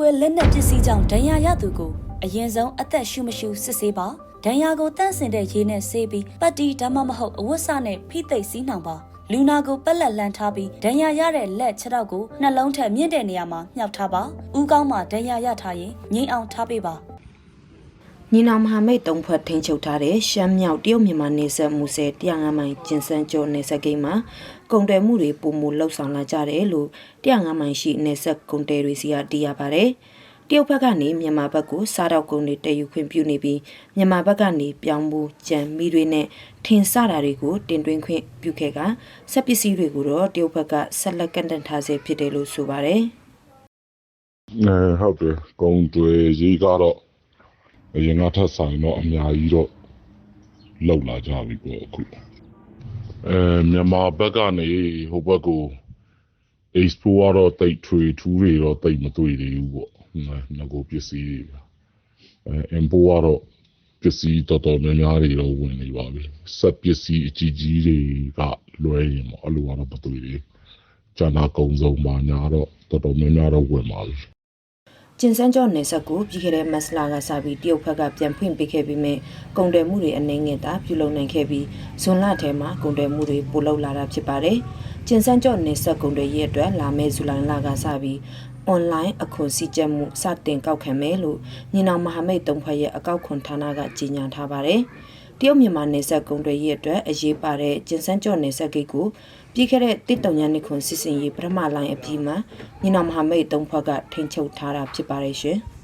ကွဲလက်နက်ပစ္စည်းကြောင့်ဒဏ်ရာရသူကိုအရင်ဆုံးအသက်ရှူမရှူစစ်ဆေးပါဒဏ်ရာကိုတန့်စင်တဲ့ရေနဲ့ဆေးပြီးပတ်တီဒါမှမဟုတ်အဝတ်စနဲ့ဖိသိပ်စီးနှောင်ပါလူနာကိုပက်လက်လန်ထားပြီးဒဏ်ရာရတဲ့လက်ခြေထောက်ကိုနှလုံးထက်မြင့်တဲ့နေရာမှာမြှောက်ထားပါဥကောင်းမှာဒဏ်ရာရထားရင်ငိမ့်အောင်ထားပေးပါ ညီနောင်မဟာမိတ်တုံးဖွဲ့ထိန်ချုပ်ထားတဲ့ရှမ်းမြောက်တရုတ်မြန်မာနေဆက်မှုဆဲ105မိုင်ကျင်စန်းကျော်နေဆက်ကိန်းမှာကုန်တယ်မှုတွေပုံမလှုပ်ဆောင်လာကြတယ်လို့105မိုင်ရှိနေဆက်ကုန်တယ်တွေစီကသိရပါတယ်။တရုတ်ဘက်ကနေမြန်မာဘက်ကိုစားတော့ကုန်တွေတည်ယူခွင့်ပြုနေပြီးမြန်မာဘက်ကနေပြောင်းဖို့ကြံမိတွေနဲ့ထင်စတာတွေကိုတင်သွင်းခွင့်ပြုခဲ့ကစက်ပစ္စည်းတွေကိုတော့တရုတ်ဘက်ကဆက်လက်ကန့်တန့်ထားဆဲဖြစ်တယ်လို့ဆိုပါတယ်။အဲဟုတ်တယ်ကုံတွေရေးကတော့ အရင်ကထပ်ဆိုင်တော့အများကြီးတော့လောက်လာကြပြီပေါ့အခုအဲမြန်မာဘက်ကနေဟိုဘက်ကို expo ကတော့တိတ်ထွေထူးတွေတော့တိတ်မတွေ့သေးဘူးပေါ့ငါကိုပစ္စည်းတွေအဲ import ကတော့ပစ္စည်းတော်တော်များများတွေတော့ဝင်နေပါပြီဆက်ပစ္စည်းအကြီးကြီးတွေကလွဲရင်ပေါ့အဲ့လိုကတော့မတွေ့သေးဘူးကျန်တာကုံစုံပါညာတော့တော်တော်များများတော့ဝင်ပါပြီ ကျင်စန်းကျော်နယ်ဆက်ကိုပြီးခဲ့တဲ့မတ်လကစပြီးတရုတ်ဘက်ကပြန်ဖွင့်ပေးခဲ့ပြီးမြဲကုန်တယ်မှုတွေအနေငယ်သာပြုလုပ်နိုင်ခဲ့ပြီးဇွန်လထဲမှာကုန်တယ်မှုတွေပိုလောက်လာတာဖြစ်ပါတယ်။ကျင်စန်းကျော်နယ်ဆက်ကုန်တယ်ရဲ့အတွက်လာမယ့်ဇူလိုင်လကစပြီးအွန်လိုင်းအခွန်စည်းကြပ်မှုစတင်ကောက်ခံမယ်လို့ညီနောင်မဟာမိတ်တုံးဖွဲ့ရဲ့အကောက်ခွန်ဌာနကကြေညာထားပါတယ်။ တရုတ်မြန်မာနယ်ဆက်ကုန်တွေရဲ့အတွက်အရေးပါတဲ့ကျင်စန်းကျော်နယ်ဆက်ဂိတ်ကိုပြီးခဲ့တဲ့တစ်တုံညာနှစ်ခွန်စစ်စင်ရေးပထမလိုင်းအပြီးမှာညီနောင်မဟာမိတ်တုံးဖွဲ့ကထိန်းချုပ်ထားတာဖြစ်ပါတယ်ရှင်။